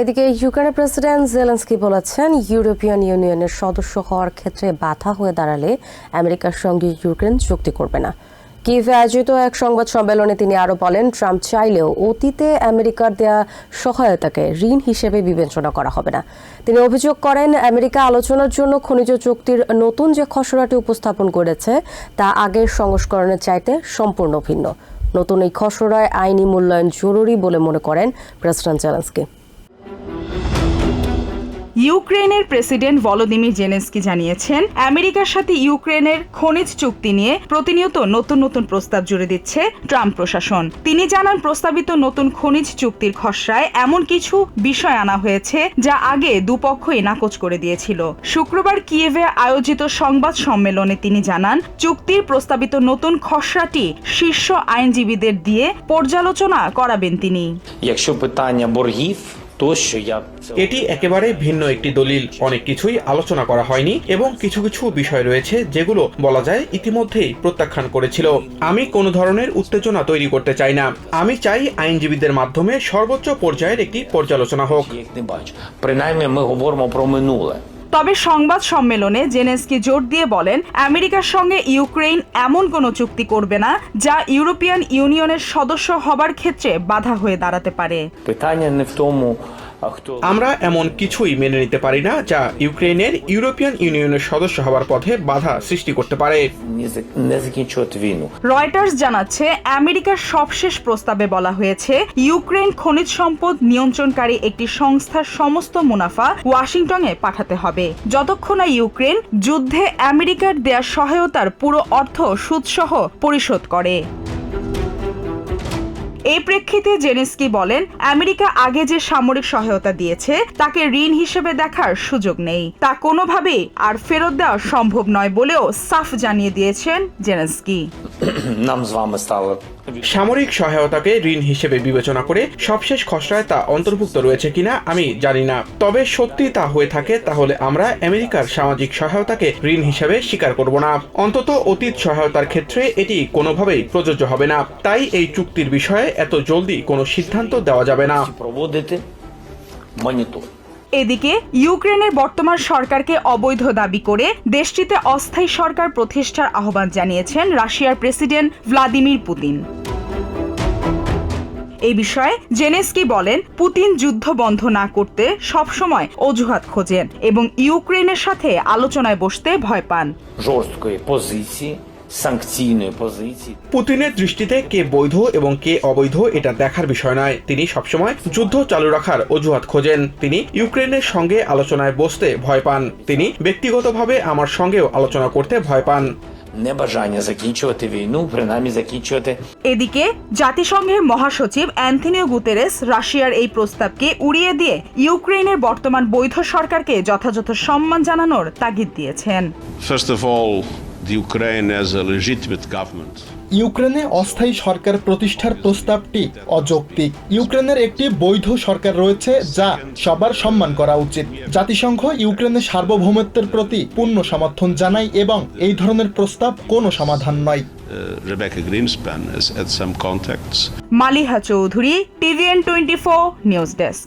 এদিকে ইউক্রেনের president Zelensky বলেছেন ইউরোপিয়ান ইউনিয়নের সদস্য হওয়ার ক্ষেত্রে বাধা হয়ে দাঁড়ালে আমেরিকার সঙ্গে ইউক্রেন চুক্তি করবে না। কিভে আয়োজিত এক সংবাদ সম্মেলনে তিনি আরও বলেন, ট্রাম্প চাইলেও অতীতে আমেরিকার দেয়া সহায়তাকে ঋণ হিসেবে বিবেচনা করা হবে না। তিনি অভিযোগ করেন, আমেরিকা আলোচনার জন্য খনিজ চুক্তির নতুন যে খসড়াটি উপস্থাপন করেছে, তা আগের সংস্করণের চাইতে সম্পূর্ণ ভিন্ন। নতুন এই খসড়ায় আইনি মূল্যায়ন জরুরি বলে মনে করেন প্রেসিডেন্ট জেলেন্সকি। ইউক্রেনের প্রেসিডেন্ট ভলোদিমির জেনেস্কি জানিয়েছেন, আমেরিকার সাথে ইউক্রেনের খনিজ চুক্তি নিয়ে প্রতিনিয়ত নতুন নতুন প্রস্তাব জুড়ে দিচ্ছে ট্রাম্প প্রশাসন। তিনি জানান, প্রস্তাবিত নতুন খনিজ চুক্তির খসড়ায় এমন কিছু বিষয় আনা হয়েছে যা আগে দুপক্ষই নাকচ করে দিয়েছিল। শুক্রবার কিয়েভে আয়োজিত সংবাদ সম্মেলনে তিনি জানান, চুক্তির প্রস্তাবিত নতুন খসড়াটি শীর্ষ আইনজীবীদের দিয়ে পর্যালোচনা করাবেন তিনি। এটি একেবারে ভিন্ন একটি দলিল। অনেক কিছুই আলোচনা করা হয়নি এবং কিছু কিছু বিষয় রয়েছে যেগুলো বলা যায় ইতিমধ্যেই প্রত্যাখ্যান করেছিল। আমি কোনো ধরনের উত্তেজনা তৈরি করতে চাই না। আমি চাই আইনজীবীদের মাধ্যমে সর্বোচ্চ পর্যায়ের একটি পর্যালোচনা হোক। তবে সংবাদ সম্মেলনে জেনেস্কি জোর দিয়ে বলেন, আমেরিকার সঙ্গে ইউক্রেন এমন কোনো চুক্তি করবে না যা ইউরোপিয়ান ইউনিয়নের সদস্য হবার ক্ষেত্রে বাধা হয়ে দাঁড়াতে পারে। আমরা এমন কিছুই মেনে নিতে পারি না যা ইউক্রেনের ইউরোপিয়ান ইউনিয়নের সদস্য হওয়ার পথে বাধা সৃষ্টি করতে পারে। রয়টার্স জানাচ্ছে, আমেরিকার সবশেষ প্রস্তাবে বলা হয়েছে ইউক্রেন খনিজ সম্পদ নিয়ন্ত্রণকারী একটি সংস্থার সমস্ত মুনাফা ওয়াশিংটনে পাঠাতে হবে। যতক্ষণ না ইউক্রেন যুদ্ধে আমেরিকার দেয়া সহায়তার পুরো অর্থ সুদসহ পরিশোধ করে। এই প্রেক্ষিতে জেনেস্কি বলেন আমেরিকা আগে যে সামরিক সহায়তা দিয়েছে তাকে ঋণ হিসেবে দেখার সুযোগ নেই। তা কোনোভাবেই আর ফেরত দেওয়া সম্ভব নয় বলেও সাফ জানিয়ে দিয়েছেন জেনেস্কি। সামরিক সহায়তাকে ঋণ হিসেবে বিবেচনা করে সবশেষ খসড়ায় তা অন্তর্ভুক্ত রয়েছে কিনা আমি জানি না। তবে সত্যি তা হয়ে থাকে তাহলে আমরা আমেরিকার সামাজিক সহায়তাকে ঋণ হিসেবে স্বীকার করব না। অন্তত অতীত সহায়তার ক্ষেত্রে এটি কোনোভাবেই প্রযোজ্য হবে না। তাই এই চুক্তির বিষয়ে বিষয়ে এত জলদি কোনো সিদ্ধান্ত দেওয়া যাবে না। এদিকে ইউক্রেনের বর্তমান সরকারকে অবৈধ দাবি করে দেশটিতে অস্থায়ী সরকার প্রতিষ্ঠার আহ্বান জানিয়েছেন রাশিয়ার প্রেসিডেন্ট ভ্লাদিমির পুতিন। এই বিষয়ে জেনেস্কি বলেন পুতিন যুদ্ধ বন্ধ না করতে সবসময় অজুহাত খোঁজেন এবং ইউক্রেনের সাথে আলোচনায় বসতে ভয় পান। жорсткої позиції, санкційної позиції. পুতিনের দৃষ্টিতে কে বৈধ এবং কে অবৈধ এটা দেখার বিষয় নয় তিনি সবসময় যুদ্ধ চালু রাখার অজুহাত খোঁজেন তিনি ইউক্রেনের সঙ্গে আলোচনায় বসতে ভয় পান তিনি ব্যক্তিগতভাবে আমার সঙ্গেও আলোচনা করতে ভয় পান Небажання закінчувати війну, принаймні закінчувати এদিকে জাতিসংঘের মহাসচিব অ্যান্থনিও গুতেরেস রাশিয়ার এই প্রস্তাবকে উড়িয়ে দিয়ে ইউক্রেনের বর্তমান বৈধ সরকারকে যথাযথ সম্মান জানানোর তাগিদ দিয়েছেন First of all, the Ukraine as a legitimate government. ইউক্রেনে অস্থায়ী সরকার প্রতিষ্ঠার প্রস্তাবটি অযৌক্তিক ইউক্রেনের একটি বৈধ সরকার রয়েছে যা সবার সম্মান করা উচিত জাতিসংঘ ইউক্রেনের সার্বভৌমত্বের প্রতি পূর্ণ সমর্থন জানায় এবং এই ধরনের প্রস্তাব কোনো সমাধান নয় Uh, Rebecca Greenspan has had some contacts. Maliha Chowdhury TVN twenty four news desk